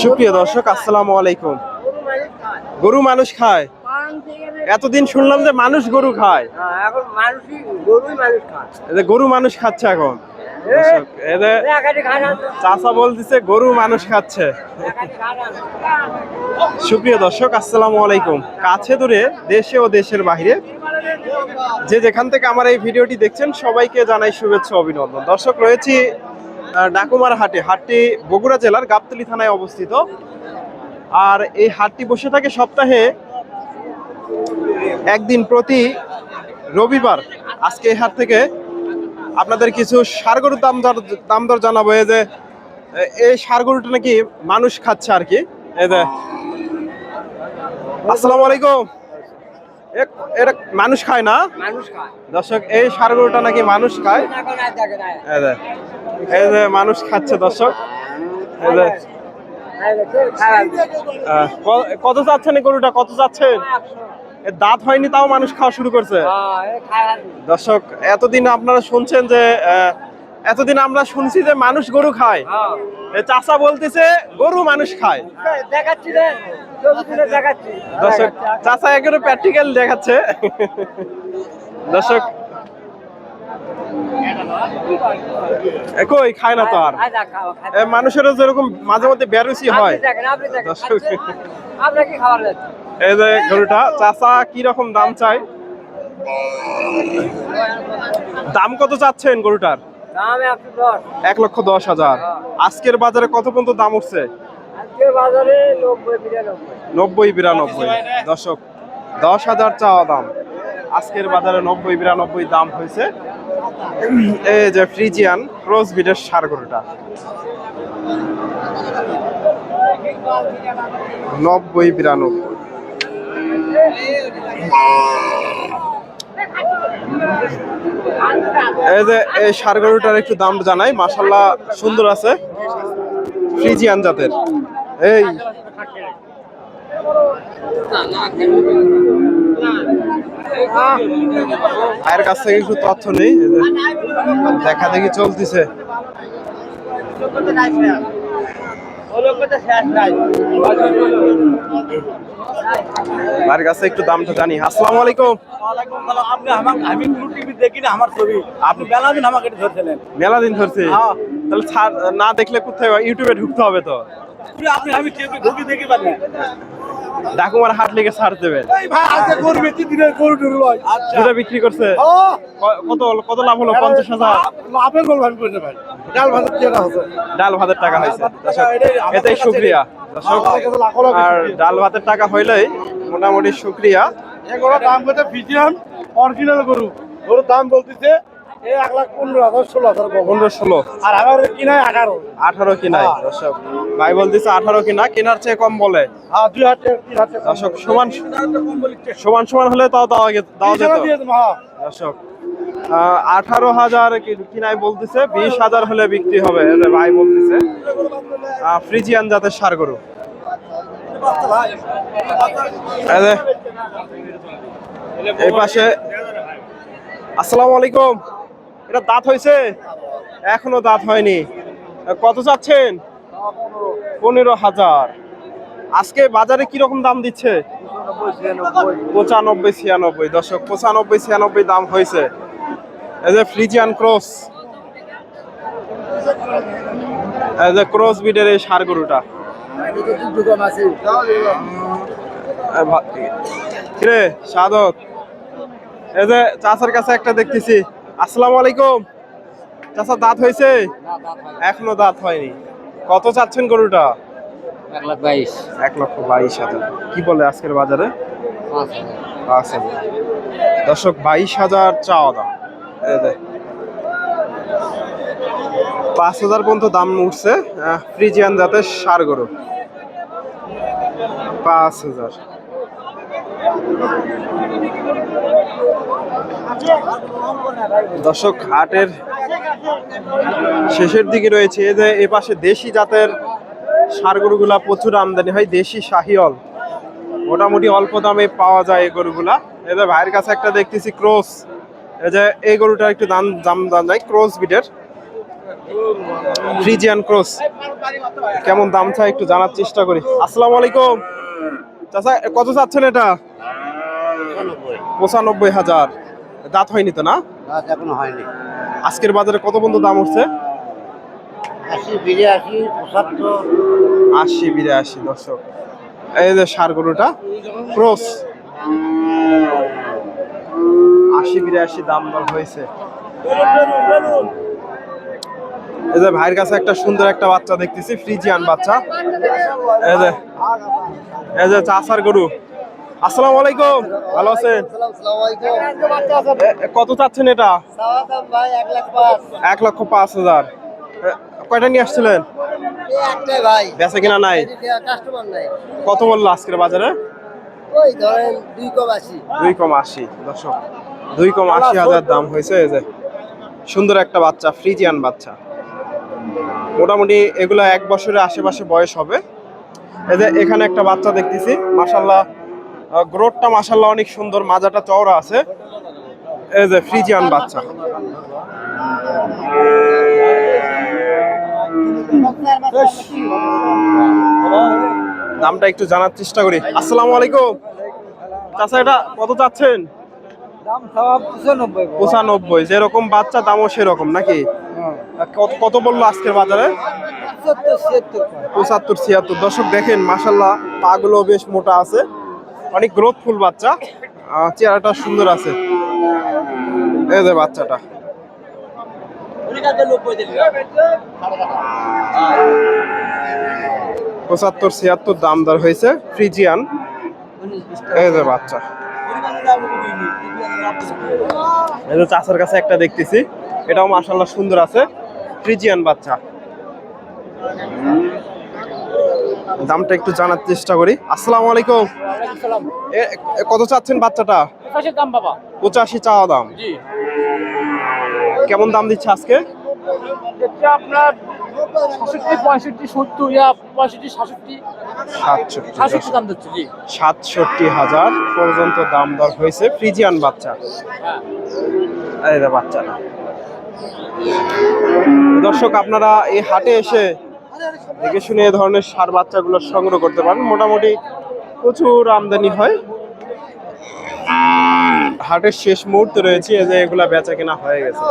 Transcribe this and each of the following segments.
সুপ্রিয় দর্শক আসসালামু আলাইকুম। গরু মানুষ খায়। এতদিন শুনলাম যে মানুষ গরু খায়। হ্যাঁ, গরু মানুষ খাচ্ছে এখন। চাচা বলতেছে গরু মানুষ খাচ্ছে। সুপ্রিয় দর্শক আসসালামু আলাইকুম। কাছে দূরে দেশে ও দেশের যে যেখান থেকে আমার এই ভিডিওটি দেখছেন সবাইকে জানাই শুভেচ্ছা অভিনন্দন। দর্শক রয়েছি ডাকুমার হাটে হাটটি বগুড়া জেলার গাবতলি থানায় অবস্থিত। আর এই হাটটি বসে থাকে সপ্তাহে একদিন প্রতি রবিবার। আজকে এই হাট থেকে আপনাদের কিছু সার গরুর দাম দর দাম দর জানাব। এই যে এই সার গরুটা নাকি মানুষ খাচ্ছে আর কি। এই যে আসসালামু আলাইকুম। এটা মানুষ খায় না? দর্শক এই সার গরুটা নাকি মানুষ খায়? এই যে মানুষ খাচ্ছে দর্শক। এই যে কত চাচ্ছেন এই গরুটা? কত চাচ্ছেন দাঁত হয়নি তাও মানুষ খাওয়া শুরু করছে। হ্যাঁ, এই খায় না। দর্শক এতদিন আপনারা শুনছেন যে এতদিন আমরা শুনছি যে মানুষ গরু খায়। হ্যাঁ। চাচা বলতেছে গরু মানুষ খায়। দেখাচ্ছি তুলে দেখাচ্ছি। দর্শক চাচা একেবারে প্র্যাকটিক্যাল দেখাচ্ছে। দর্শক কই খায় না তো আর। মানুষেরও যেরকম মাঝে মধ্যে বেরুচি হয়। দর্শক। কি খাবার এই যে গরুটা চাচা কি রকম দাম চাই দাম কত চাচ্ছেন গরুটার? এক লক্ষ দশ। হাজার। আজকের বাজারে কত পর্যন্ত দাম উঠছে? নব্বই বিরানব্বই। দশক দশ হাজার চাওয়া দাম। আজকের বাজারে নব্বই বিরানব্বই দাম হয়েছে। এই যে ফ্রিজিয়ান ক্রস বিডের সার গরুটা। নব্বই বিরানব্বই। এই যে এই সার একটু দাম জানাই মাসাল্লাহ সুন্দর আছে। ফ্রিজিয়ান জাতের। এই। ভাইয়ের কাছ থেকে একটু তথ্য নেই দেখা দেখি চলতেছে। ভাইয়ের কাছে একটু দামটা জানি। আসসালামু আলাইকুম। আপনি আমাকে আমি টিভি দেখি না আমার ছবি। আপনি মেলা দিন আমাকে ধরছিলেন। মেলা দিন ধরছে? হ্যাঁ। তাহলে ছাড় না দেখলে কোথায় ইউটিউবে ঢুকতে হবে তো। আপনি আমি টিভি ঢুকি দেখি পারি ডাকুমার হাট লেগে ছাড় দেবেন। আচ্ছা। দুটা বিক্রি করছে। কত কত লাভ হলো? পঞ্চাশ হাজার। করতে ডাল ভাত ডাল ভাতের টাকা হয়েছে। এটাই আর ডাল ভাতের টাকা হইলেই মোটামুটি শুক্রিয়া। এগুলো দাম কত ফিজিয়ান অরিজিনাল গরু। গরুর দাম বলতেছে এক লাখ পনেরো হাজার ষোলো হাজার পনেরো ষোলো। আর কিনায় আঠারো। হ্যাঁ। দর্শক। ভাই বলতেছে আঠারো কিনা কেনার চেয়ে কম বলে। হ্যাঁ। দর্শক সমান সমান সমান হলে তাও দেওয়া দেওয়া যেত। দিয়ে দেবো, হ্যাঁ। দর্শক আঠারো হাজার কি- কিনাই বলতেছে বিশ হাজার হলে বিক্রি হবে ভাই বলতেছে। ফ্রিজিয়ান জাতের সার গরু। এই পাশে আসসালামু আলাইকুম। এটা দাঁত হয়েছে? এখনও দাঁত হয়নি। কত চাচ্ছেন পনেরো হাজার। আজকে বাজারে কি রকম দাম দিচ্ছে? পঁচানব্বই, ছিয়ানব্বই। দশক পঁচানব্বই, ছিয়ানব্বই দাম হয়েছে। এই যে ফ্রিজিয়ান ক্রস। এই যে ক্রস বিডের এই সার গরুটা। এ কিরে সাদত এই যে চাচার কাছে একটা দেখতেছি। আসসালামু আলাইকুম। চাচা দাঁত হয়েছে? এখনও দাঁত হয়নি। কত চাচ্ছেন গরুটা? এক লাখ বাইশ। এক লক্ষ বাইশ হাজার। কি বলে আজকের বাজারে? পাঁচ হাজার। পাঁচ দর্শক বাইশ হাজার চাওয়া দাম। পাঁচ হাজার পর্যন্ত দাম উঠছে ফ্রিজিয়ান জাতের সার গরু। পাঁচ হাজার। দর্শক, হাটের শেষের দিকে রয়েছে। যে এ পাশে দেশি জাতের সার গরুগুলা প্রচুর আমদানি হয়, দেশি শাহিয়ল মোটামুটি অল্প দামে পাওয়া যায় এই গরুগুলা। এই যে ভাইয়ের কাছে একটা দেখতেছি ক্রস। এই যে এই গরুটা একটু দাম দাম দাম নাই, ক্রস বিটের ফ্রিজিয়ান ক্রস। কেমন দাম চাই একটু জানার চেষ্টা করি। আসসালামু আলাইকুম। চাচা, কত চাচ্ছেন এটা? পঁচানব্বই হাজার। দাঁত হয়নি তো না? এখনও হয়নি। আজকের বাজারে কত পর্যন্ত দাম উঠছে? আশি বিরাশি পঁচাত্তর। আশি বিরাশি দর্শক। এই যে সার গরুটা ক্রস। আশি বিরাশি দাম দর হয়েছে। এই যে ভাইয়ের কাছে একটা সুন্দর একটা বাচ্চা দেখতেছি ফ্রিজিয়ান বাচ্চা। এই যে এই যে চাষার গরু। আসসালামু আলাইকুম। ভালো আছেন? কত চাচ্ছেন এটা? এক লক্ষ পাঁচ হাজার। কয়টা নিয়ে আসছিলেন? বেচা কিনা নাই? কত বলল আজকের বাজারে? দুই কম আশি। দুই কম আশি দর্শক। দুই কম আশি হাজার দাম হয়েছে এই যে। সুন্দর একটা বাচ্চা ফ্রিজিয়ান বাচ্চা। মোটামুটি এগুলো এক বছরের আশেপাশে বয়স হবে। এই যে এখানে একটা বাচ্চা দেখতেছি মাসাল্লাহ গ্রোথটা মাসাল্লাহ অনেক সুন্দর মাজাটা চওড়া আছে। এই যে ফ্রিজিয়ান বাচ্চা। দামটা একটু জানার চেষ্টা করি। আসসালামু আলাইকুম। চাচা এটা কত চাচ্ছেন? পঁচানব্বই যেরকম বাচ্চা দামও সেরকম নাকি? কত- কত বলল আজকের বাজারে? পঁচাত্তর ছিয়াত্তর। দর্শক দেখেন মাসাল্লাহ পাগুলো বেশ মোটা আছে। অনেক গ্রোথফুল বাচ্চা। চেহারাটা সুন্দর আছে। এই যে বাচ্চাটা। পঁচাত্তর, ছিয়াত্তর দাম দর হয়েছে ফ্রিজিয়ান। এই যে বাচ্চা। চাষার কাছে একটা দেখতেছি। এটাও মাসাল্লাহ সুন্দর আছে। ফ্রিজিয়ান বাচ্চা। দামটা একটু জানার চেষ্টা করি। আসসালামু আলাইকুম। কত চাচ্ছেন বাচ্চাটা? দাম বাবা। পঁচাশি চাওয়া দাম। কেমন দাম দিচ্ছে আজকে? আপনার সাতষট্টি। হাজার। পর্যন্ত দাম দর হয়েছে ফ্রিজিয়ান বাচ্চা। বাচ্চাটা। দর্শক আপনারা এই হাটে এসে দেখে শুনে এ ধরনের সার বাচ্চাগুলো সংগ্রহ করতে পারেন। মোটামুটি প্রচুর আমদানি হয়। হাটের শেষ মুহূর্তে রয়েছে এই যে এগুলা বেচা কেনা হয়ে গেছে।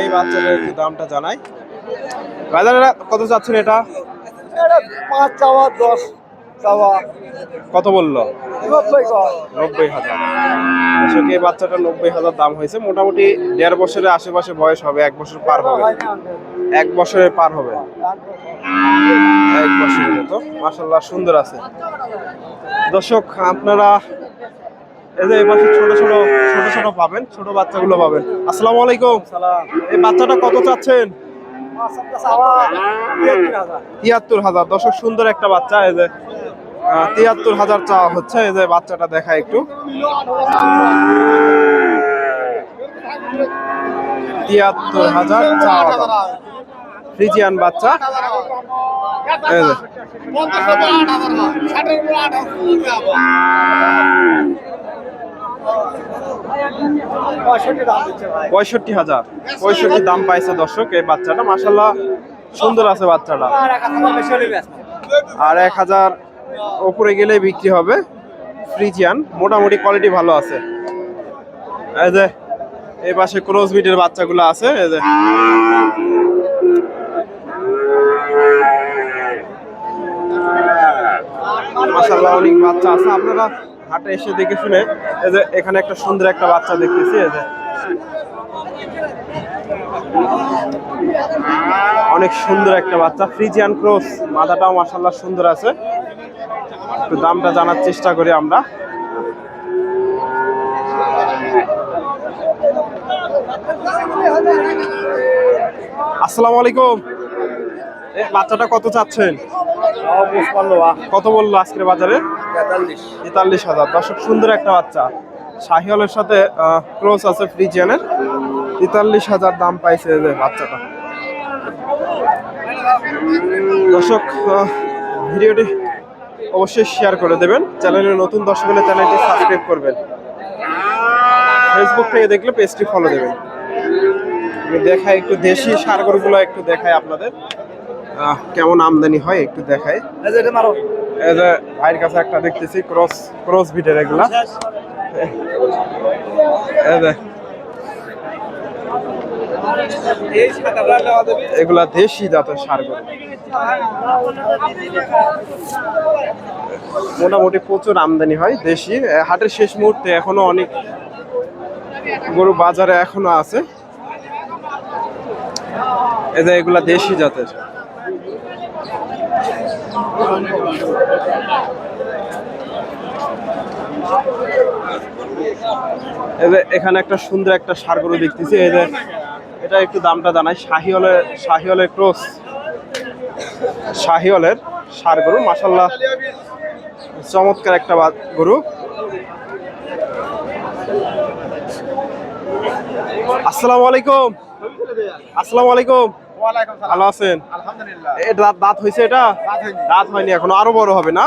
এই বাচ্চাদের একটু দামটা জানাই। বাজারে কত চাচ্ছেন এটা পাঁচ চাওয়া দশ। কত বলল? নব্বই হাজার। দর্শক এই বাচ্চাটা নব্বই হাজার দাম হয়েছে। মোটামুটি দেড় বছরের আশেপাশে বয়স হবে এক বছর পার হবে। এক বছরের পার হবে। এক বছরের মতো। মাসাল্লাহ সুন্দর আছে। দর্শক আপনারা এই ছোট ছোট ছোট ছোট পাবেন ছোট বাচ্চাগুলো পাবেন। আসসালামু আলাইকুম। এই বাচ্চাটা কত চাচ্ছেন? তিয়াত্তর হাজার। দর্শক সুন্দর একটা বাচ্চা এই যে তিয়াত্তর হাজার চাওয়া হচ্ছে। এই যে বাচ্চাটা দেখা একটু। তিয়াত্তর হাজার চাওয়া। ফ্রিজিয়ান বাচ্চা। পঁয়ষট্টি হাজার। পঁয়ষট্টি দাম পাইছে দর্শক এই বাচ্চাটা। মাসাল্লাহ সুন্দর আছে বাচ্চাটা। আর এক হাজার উপরে গেলে বিক্রি হবে। ফ্রিজিয়ান, মোটামুটি কোয়ালিটি ভালো আছে। এই যে, এই পাশে ক্রস বিটের বাচ্চাগুলো আছে, এই যে। মাসাল্লাহ অনেক বাচ্চা আছে। আপনারা হাটে এসে দেখে শুনে, এই যে, এখানে একটা সুন্দর একটা বাচ্চা দেখতেছি, এই যে। অনেক সুন্দর একটা বাচ্চা। ফ্রিজিয়ান ক্রস, মাথাটাও মাসাল্লাহ সুন্দর আছে। একটু দামটা জানার চেষ্টা করি আমরা। আসসালামু আলাইকুম। বাচ্চাটা কত চাচ্ছেন? কত বলল আজকের বাজারে? তেতাল্লিশ। হাজার। দর্শক সুন্দর একটা বাচ্চা। শাহিওয়ালের সাথে ক্রস আছে ফ্রিজিয়ানের। তেতাল্লিশ হাজার দাম পাইছে বাচ্চাটা। দর্শক ভিডিওটি অবশ্যই শেয়ার করে দেবেন। চ্যানেলের নতুন দর্শক হলে চ্যানেলটি সাবস্ক্রাইব করবেন। ফেসবুক থেকে দেখলে পেজটি ফলো দেবেন। দেখাই একটু দেশি সারগরগুলো একটু দেখায় আপনাদের। কেমন আমদানি হয় একটু দেখাই। এই যে ভাইয়ের কাছে একটা দেখতেছি ক্রস ক্রস বিটের এগুলা। এগুলা দেশি জাতের সার গরু মোটামুটি প্রচুর আমদানি হয় দেশি। হাটের শেষ মুহূর্তে এখনও অনেক গরু বাজারে এখনও আছে। যে এগুলা দেশি জাতের। এখানে একটা সুন্দর একটা সার গরু দেখতেছি। যে এটা একটু দামটা জানাই। শাহিওলের শাহিওলের ক্রস। শাহিওলের সার গরু মাসাল্লাহ চমৎকার একটা গরু। আসসালামু আলাইকুম। আসসালামু আলাইকুম। ভালো আছেন? দাঁত দাঁত হয়েছে এটা? দাঁত হয়নি। এখনও আরও বড় হবে না?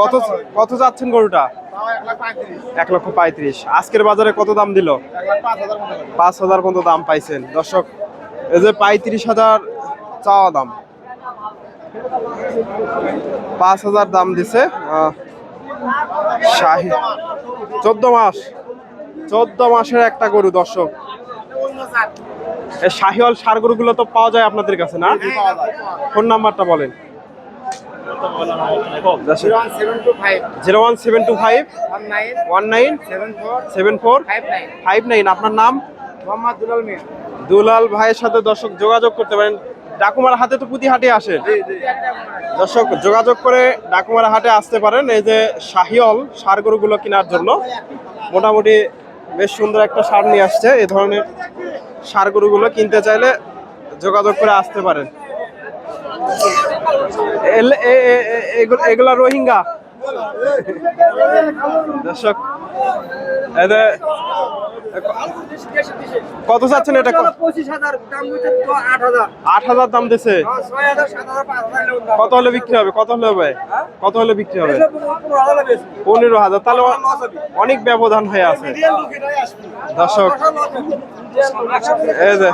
কত কত যাচ্ছেন গরুটা? এক লক্ষ পঁয়ত্রিশ। আজকের বাজারে কত দাম দিল? পাঁচ হাজার পর্যন্ত দাম পাইছেন। দর্শক এই যে পঁয়ত্রিশ হাজার চাওয়া দাম। পাঁচ হাজার দাম দিছে শাহি। চোদ্দ মাস চোদ্দ মাসের একটা গরু দর্শক। এই শাহিওয়াল সার গরুগুলো তো পাওয়া যায় আপনাদের কাছে না? ফোন নাম্বারটা বলেন। Zero one seven two five. One nine. Seven four. Five nine. আপনার নাম? দুলাল ভাইয়ের সাথে দর্শক যোগাযোগ করতে পারেন। ডাকুমার হাতে তো প্রতি হাটে আসে। দর্শক, যোগাযোগ করে ডাকুমার হাটে আসতে পারেন। এই যে শাহিয়ল সার গরুগুলো কেনার জন্য। মোটামুটি বেশ সুন্দর একটা সার নিয়ে আসছে। এই ধরনের সার গরুগুলো কিনতে চাইলে যোগাযোগ করে আসতে পারেন। এগুলা রোহিঙ্গা। দর্শক কত চাচ্ছেন এটা? আট হাজার। দাম দিছে। দাম। কত হলে বিক্রি হবে? কত হলে হবে? কত হলে বিক্রি হবে? পনেরো হাজার তাহলে অনেক ব্যবধান হয়ে আছে। দর্শক এই যে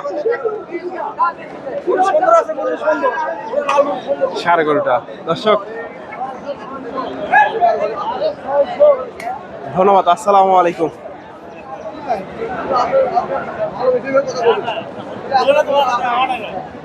সার গরুটা দর্শক ধন্যবাদ আসসালামু আলাইকুম ভালো